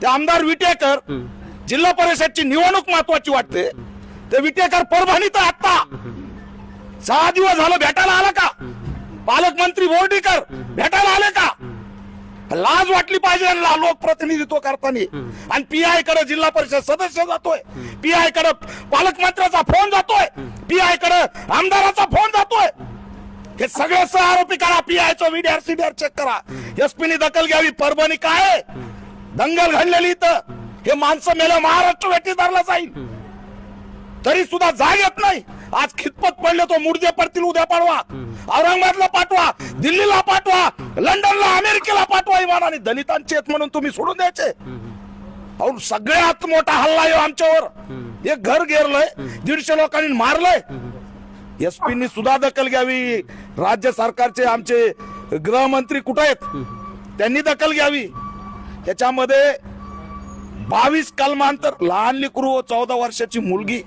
ते आमदार विटेकर जिल्हा परिषदची निवडणूक महत्वाची वाटते. ते विटेकर परभणीत आता सहा दिवस झालं भेटायला आला का? पालकमंत्री बोर्डीकर भेटायला आले का? लाज वाटली पाहिजे लोकप्रतिनिधित्व करताना. आणि पीआयकडे जिल्हा परिषद सदस्य जातोय. पीआयकडे पालकमंत्र्याचा फोन जातोय. पीआयकडे आमदाराचा फोन जातोय. हे सगळे सह आरोपी करा पीआयचं व्हिडिओ सीडीआर चेक करा एसपीनी दखल घ्यावी परभणी काय? दंगल घडलेली इथं. हे माणसं मेलं महाराष्ट्र वेठी धरला जाईल. तरी सुद्धा जाग येत नाही. आज खितपत पडले तो मुर्दे पडतील उद्या पाठवा औरंगाबादला पाठवा दिल्लीला पाठवा लंडनला अमेरिकेला पाठवा इमानाने दलितांचे आहेत म्हणून तुम्ही सोडून द्यायचे. अहो सगळ्यात मोठा हल्ला आहे हो आमच्यावर. एक घर गेरलंय दीडशे लोकांनी मारलंय. एसपीनी सुद्धा दखल घ्यावी. राज्य सरकारचे आमचे गृहमंत्री कुठे आहेत? त्यांनी दखल घ्यावी. त्याच्यामध्ये बावीस कलमांतर लहान लेकरू चौदा वर्षाची मुलगी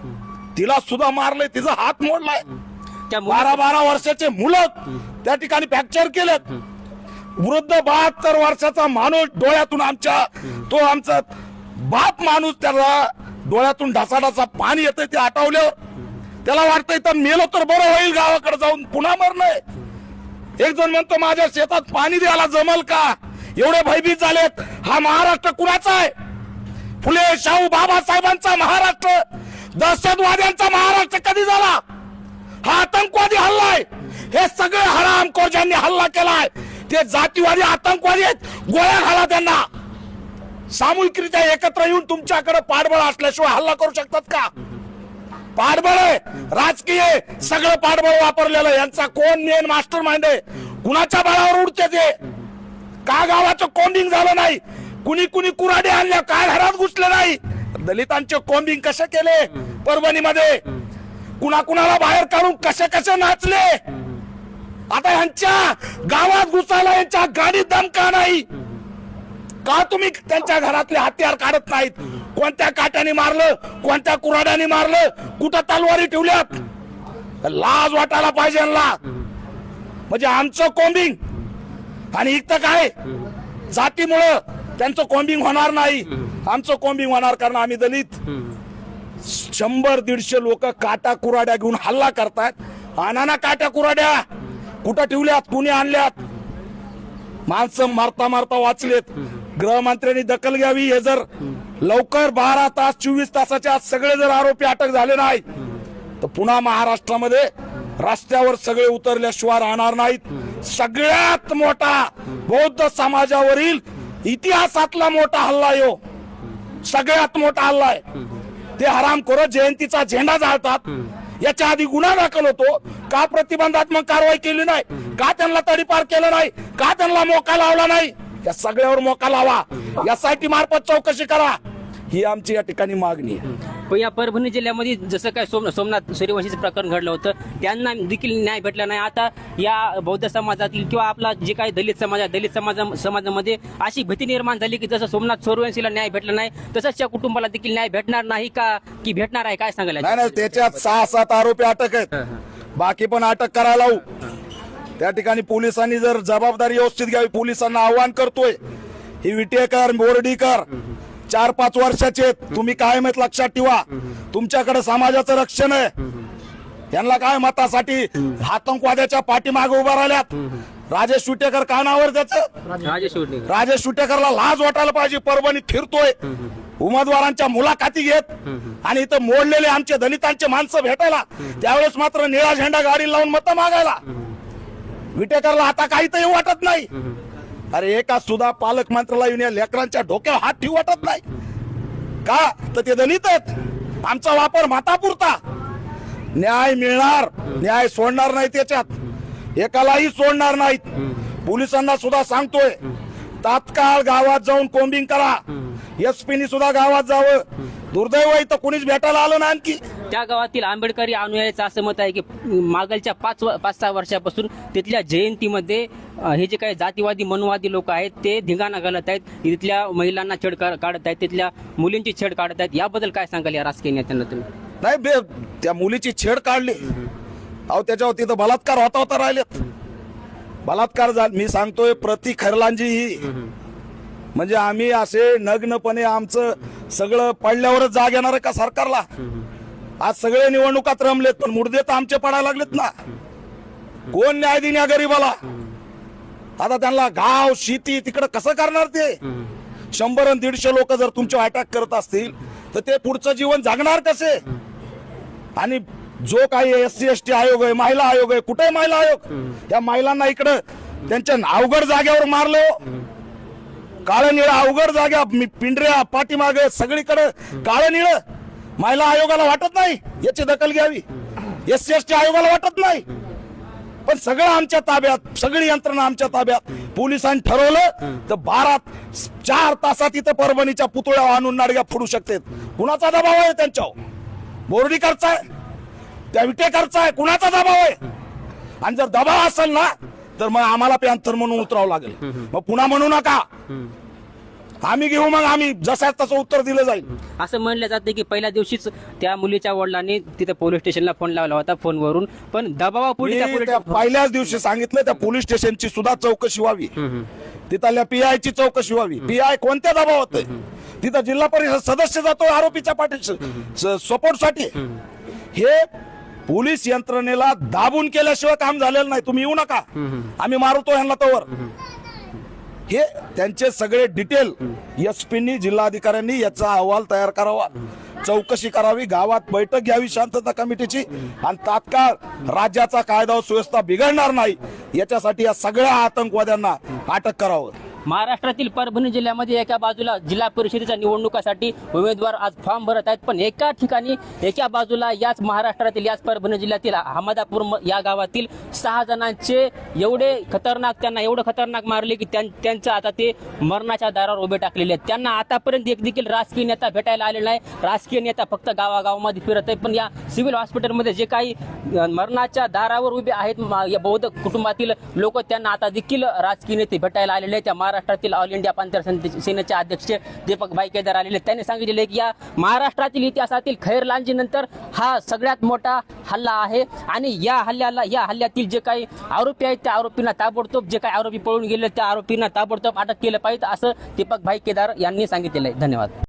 तिला सुद्धा मारलंय तिचा हात मोडलाय. त्या बारा बारा वर्षाचे मुलं त्या ठिकाणी फ्रॅक्चर केलेत. वृद्ध बहात्तर वर्षाचा माणूस डोळ्यातून आमच्या तो आमचा बाप माणूस त्याला डोळ्यातून ढासाढासा पाणी येतंय ते आटवल्यावर त्याला वाटतंय तर मेलो तर बरं होईल गावाकडे जाऊन पुन्हा मरणय एक जण म्हणतो माझ्या शेतात पाणी द्यायला जमल का? एवढे भयभीत झालेत. हा महाराष्ट्र कुणाचा आहे? फुले शाहू बाबासाहेबांचा महाराष्ट्र. दहशतवाद्यांचा महाराष्ट्र कधी झाला? हा आतंकवादी हल्ला आहे. हे सगळे हरामखोर ज्यांनी हल्ला केलाय. ते जातीवादी आतंकवादी आहेत. गोळ्या घाला त्यांना. सामूहिकरित्या एकत्र येऊन तुमच्याकडे पाठबळ असल्याशिवाय हल्ला करू शकतात का? पाठबळ आहे. राजकीय सगळं पाठबळ वापरलेलं यांचा कोण मेन मास्टर माइंड आहे? कुणाच्या बळावर उडते ते? का गावाचं कोंबिंग झालं नाही? कुणी कुणी कुराडे आणल्या काय घरात घुसले नाही? दलितांचे कोंबिंग कसे केले परभणीमध्ये? कुणा कुणाला बाहेर काढून कसे कसे नाचले? आता यांच्या गावात घुसायला यांच्या गाडीत दम का नाही. का तुम्ही त्यांच्या घरातले हत्यार काढत नाहीत? कोणत्या काट्याने मारलं कोणत्या कुराड्याने मारलं कुठं तलवारी ठेवल्यात? लाज वाटायला पाहिजे यांना. म्हणजे आमचं कोंबिंग आणि इथं काय? जातीमुळं त्यांचं कोंबिंग होणार नाही. आमचं कोंबिंग होणार कारण आम्ही दलित. शंभर दीडशे लोक काटा कुराड्या घेऊन हल्ला करतायत आणाना काट्या कुराड्या. कुठं ठेवल्यात? कुणी आणल्यात? माणसं मारता मारता वाचलेत. गृहमंत्र्यांनी दखल घ्यावी. हे जर लवकर बारा तास चोवीस तासाच्या आत सगळे जर आरोपी अटक झाले नाही तर पुन्हा महाराष्ट्रामध्ये रस्त्यावर सगळे उतरल्याशिवाय राहणार नाहीत. सगळ्यात मोठा बौद्ध समाजावरील इतिहासातला मोठा हल्ला यो. सगळ्यात मोठा हल्ला आहे. ते हरामखोर जयंतीचा झेंडा जाळतात याच्या आधी गुन्हा दाखल होतो. का प्रतिबंधात्मक कारवाई केली नाही? का त्यांना तडीपार केलं नाही? का त्यांना मोका लावला नाही? या सगळ्यावर मोका लावा. एसआयटी मार्फत चौकशी करा. ही आमची या ठिकाणी मागणी आहे. पण या परभणी जिल्ह्यामध्ये जसं काय सोम सोमनाथ सूर्यवंशीचं प्रकरण घडलं होतं त्यांना देखील न्याय भेटला नाही. आता या बौद्ध समाजातील किंवा आपला जे काही दलित समाज आहे दलित समाजा समाजामध्ये अशी भीती निर्माण झाली की जसं सोमनाथ सूर्यवंशीला न्याय भेटला नाही तसंच त्या कुटुंबाला देखील न्याय भेटणार नाही का? की भेटणार आहे? काय सांगायला त्याच्यात सहा सात आरोपी अटक आहेत. बाकी पण अटक करायला लावू. त्या ठिकाणी पोलिसांनी जर जबाबदारी व्यवस्थित घ्यावी पोलिसांना आव्हान करतोय. ही विटेकर बोर्डीकर चार पाच वर्षाचे आहेत. तुम्ही काय माहीत लक्षात ठेवा. तुमच्याकडे समाजाचं रक्षण आहे. यांना काय मतासाठी आतंकवाद्याच्या पाठीमागे उभा राहिल्यात? राजेश विटेकर काय नावर त्याचं राजेश सुटेकरला लाज वाटायला पाहिजे. परभणीत फिरतोय. उमेदवारांच्या मुलाखती घेत. आणि इथं मोडलेले आमचे दलितांचे माणसं भेटायला. त्यावेळेस मात्र निळा झेंडा गाडी लावून मत मागायला. विटेकरला आता काही तर वाटत नाही. अरे एका सुद्धा पालकमंत्र्याला येऊन या लेकरांच्या डोक्यावर हात ठेवू वाटत नाही. का? तर ते दलित आहेत. आमचा वापर मातापुरता. न्याय मिळणार न्याय सोडणार नाही त्याच्यात. एकालाही सोडणार नाहीत. पोलिसांना सुद्धा सांगतोय तात्काळ गावात जाऊन कोम्बिंग करा. एसपीनी सुद्धा गावात जावं. दुर्दैव इथं कुणीच भेटायला आलं ना आणखी. त्या गावातील आंबेडकरी अनुयायाचं असं मत आहे की मागलच्या पाच व- पाच सहा वर्षापासून तिथल्या जयंतीमध्ये हे जे काही जातीवादी मनवादी लोक आहेत ते धिंगाणा घालत आहेत. तिथल्या महिलांना छेड का- काढत आहेत तिथल्या मुलींची छेड काढत आहेत. याबद्दल काय सांगाल या राजकीय नेत्यांना तुम्ही? नाही बे त्या मुलीची छेड काढली. अहो त्याच्यावर तिथं बलात्कार होता होता राहिलेत बलात्कार झाला मी सांगतोय प्रति खैरलांजी ही. म्हणजे आम्ही असे नग्नपणे आमचं सगळं पडल्यावरच जाग येणार आहे का सरकारला? आज सगळे निवडणुकात रमलेत पण मुर्दे तर आमचे पडायला लागलेत ना. कोण न्याय दिन या गरीबाला? आता त्यांना गाव शेती तिकडं कसं करणार ते? शंभर आणि दीडशे लोक जर तुमच्या अटॅक करत असतील तर ते पुढचं जीवन जगणार कसे? आणि जो काही एस सी एस टी आयोग आहे महिला आयोग आहे कुठे महिला आयोग? या महिलांना इकडं त्यांच्या अवघड जागेवर मारलो हो. काळ निळ अवघड जाग्या मी पिंढऱ्या पाठीमागे सगळीकडे काळ निळ महिला आयोगाला वाटत नाही. याची दखल घ्यावी. एस सी एस टी आयोगाला वाटत नाही. पण सगळं आमच्या ताब्यात सगळी यंत्रणा आमच्या ताब्यात. पोलिसांनी ठरवलं तर बारा चार तासात इथं परभणीच्या पुतळ्या आणून नाडग्या फोडू शकते कुणाचा दबाव आहे त्यांच्यावर? बोर्डीकरचा आहे? त्या विटेकरचा आहे? कुणाचा दबाव आहे? आणि जर दबाव असेल ना तर मग आम्हाला पॅन्थर म्हणून उतरावं लागेल. मग पुन्हा म्हणू नका. आम्ही घेऊ मग आम्ही. जसं तसं उत्तर दिलं जाईल. असं म्हणलं जातं की पहिल्या दिवशीच त्या मुलीच्या वडिलांनी तिथे पोलीस स्टेशनला फोन लावला होता फोनवरून. पण दबावापुढे त्या मी पोलीस त्या पहिल्याच दिवशी सांगितलं त्या पोलीस स्टेशनची सुद्धा चौकशी व्हावी. तिथल्या पीआय ची चौकशी व्हावी. पीआय कोणत्या दबावात आहे? तिथं जिल्हा परिषद सदस्य जातो आरोपीच्या पाठी सपोर्टसाठी हे पोलीस यंत्रणेला दाबून केल्याशिवाय काम झालेलं नाही. तुम्ही येऊ नका. आम्ही मारतो यांना तवर. हे त्यांचे सगळे डिटेल एस पीनी जिल्हाधिकाऱ्यांनी याचा अहवाल तयार करावा. चौकशी करावी गावात बैठक घ्यावी शांतता कमिटीची आणि तात्काळ राज्याचा कायदा सुव्यवस्था बिघडणार नाही याच्यासाठी या सगळ्या आतंकवाद्यांना अटक करावं. महाराष्ट्रातील परभणी जिल्ह्यामध्ये एका बाजूला जिल्हा परिषदेच्या निवडणुकासाठी उमेदवार आज फॉर्म भरत आहेत. पण एका ठिकाणी एका बाजूला याच महाराष्ट्रातील याच परभणी जिल्ह्यातील अहमदापूर या गावातील सहा जणांचे एवढे खतरनाक त्यांना एवढं खतरनाक मारले की त्यां- त्यांचं आता ते मरणाच्या दारावर उभे टाकलेले आहेत. त्यांना आतापर्यंत एक देखील राजकीय नेता भेटायला आलेला नाही. राजकीय नेता फक्त गावागावामध्ये फिरत आहे पण या सिव्हिल हॉस्पिटलमध्ये जे काही मरणाच्या दारावर उभे आहेत म- या बौद्ध कुटुंबातील लोक त्यांना आता देखील राजकीय नेते भेटायला आलेले आहेत. त्या महाराष्ट्रातील ऑल इंडिया पांथर सेनेचे अध्यक्ष दीपक भाई केदार आलेले त्यांनी सांगितले की या महाराष्ट्रातील इतिहासातील खैर लांजी नंतर हा सगळ्यात मोठा हल्ला आहे. आणि या हल्ल्याला या हल्ल्यातील जे काही आरोपी आहेत त्या आरोपींना ताबडतोब जे काही आरोपी पळून गेले त्या आरोपींना ताबडतोब अटक केलं पाहिजे असं दीपक भाई केदार यांनी सांगितलेलं आहे. धन्यवाद.